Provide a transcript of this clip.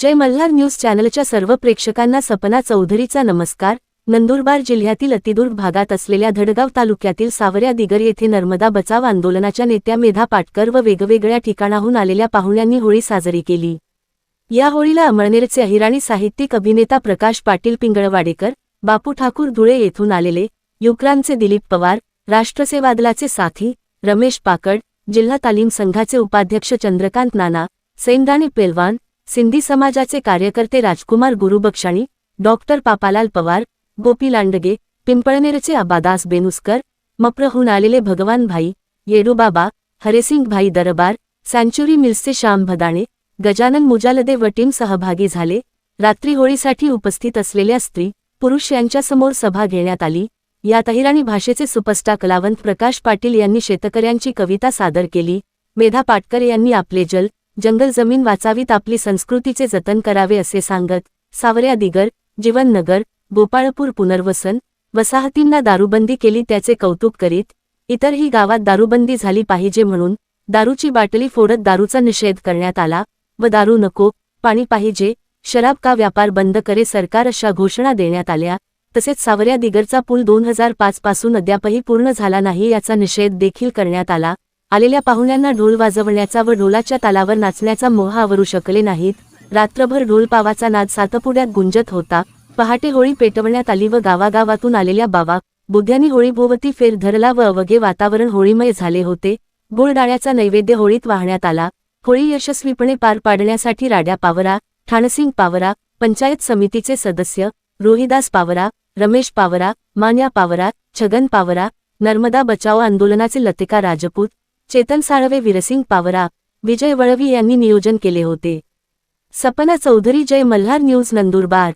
जय Malhar news चॅनलच्या सर्व प्रेक्षकांना सपना चौधरीचा नमस्कार. नंदुरबार जिल्ह्यातील अतिदूर भागात असलेल्या धडगाव तालुक्यातील सावऱ्या दिगर येथे नर्मदा बचाव आंदोलनाच्या नेत्या मेधा पाटकर व वेगवेगळ्या ठिकाणाहून आलेल्या पाहुण्यांनी होळी साजरी केली. या होळीला अमळनेरचे अहिराणी साहित्यिक अभिनेता प्रकाश पाटील पिंगळवाडेकर बापू ठाकूर धुळे येथून आलेले युक्रांचे दिलीप पवार राष्ट्रसेवादलाचे साथी रमेश पाकड जिल्हा तालीम संघाचे उपाध्यक्ष चंद्रकांत नाना सैंदाणे पेलवान सिंधी समाजाचे कार्यकर्ते राजकुमार गुरुबक्षाणी डॉक्टर पापालाल पवार गोपी लांडगे पिंपळनेरचे आबादास बेनुस्कर मप्रहून आलेले भगवान भाई येडूबाबा हरेसिंग भाई दरबार सँच्युरी मिल्सचे श्याम भदाणे गजानन मुजालदे व टीम सहभागी झाले. रात्री होळीसाठी उपस्थित असलेल्या स्त्री पुरुष यांच्यासमोर सभा घेण्यात आली. यात अहिराणी भाषेचे सुपरस्टार कलावंत प्रकाश पाटील यांनी शेतकऱ्यांची कविता सादर केली. मेधा पाटकर यांनी आपले जल जंगल जमीन वाचावीत आपली संस्कृतीचे जतन करावे असे सांगत सावऱ्या दिगर जीवननगर गोपाळपूर पुनर्वसन वसाहतींना दारूबंदी केली त्याचे कौतुक करीत इतरही गावात दारूबंदी झाली पाहिजे म्हणून दारूची बाटली फोडत दारूचा निषेध करण्यात आला व दारू नको पाणी पाहिजे शराब का व्यापार बंद करे सरकार अशा घोषणा देण्यात आल्या. तसेच सावऱ्या दिगरचा पूल दोन हजार पाच पासून अद्यापही पूर्ण झाला नाही याचा निषेध देखील करण्यात आला. आलेल्या पाहुण्यांना ढोल वाजवण्याचा व ढोलाच्या तालावर नाचण्याचा मोह आवरू शकले नाहीत. रात्रभर ढोलपावाचा नाद सातपुड्यात गुंजत होता. पहाटे होळी पेटवण्यात आली व गावागावातून आलेल्या बावा बुद्ध्यांनी होळीभोवती फेर धरला व अवघे वातावरण होळीमय झाले होते. गुळडाळ्याचा नैवेद्य होळीत वाहण्यात आला. होळी यशस्वीपणे पार पाडण्यासाठी राड्या पावरा ठाणसिंग पावरा पंचायत समितीचे सदस्य रोहिदास पावरा रमेश पावरा मान्या पावरा छगन पावरा नर्मदा बचाव आंदोलनाचे लतिका राजपूत चेतन साळवे विरसिंग पावरा विजय वळवी यांनी नियोजन केले होते. सपना चौधरी जय मल्हार न्यूज नंदुरबार.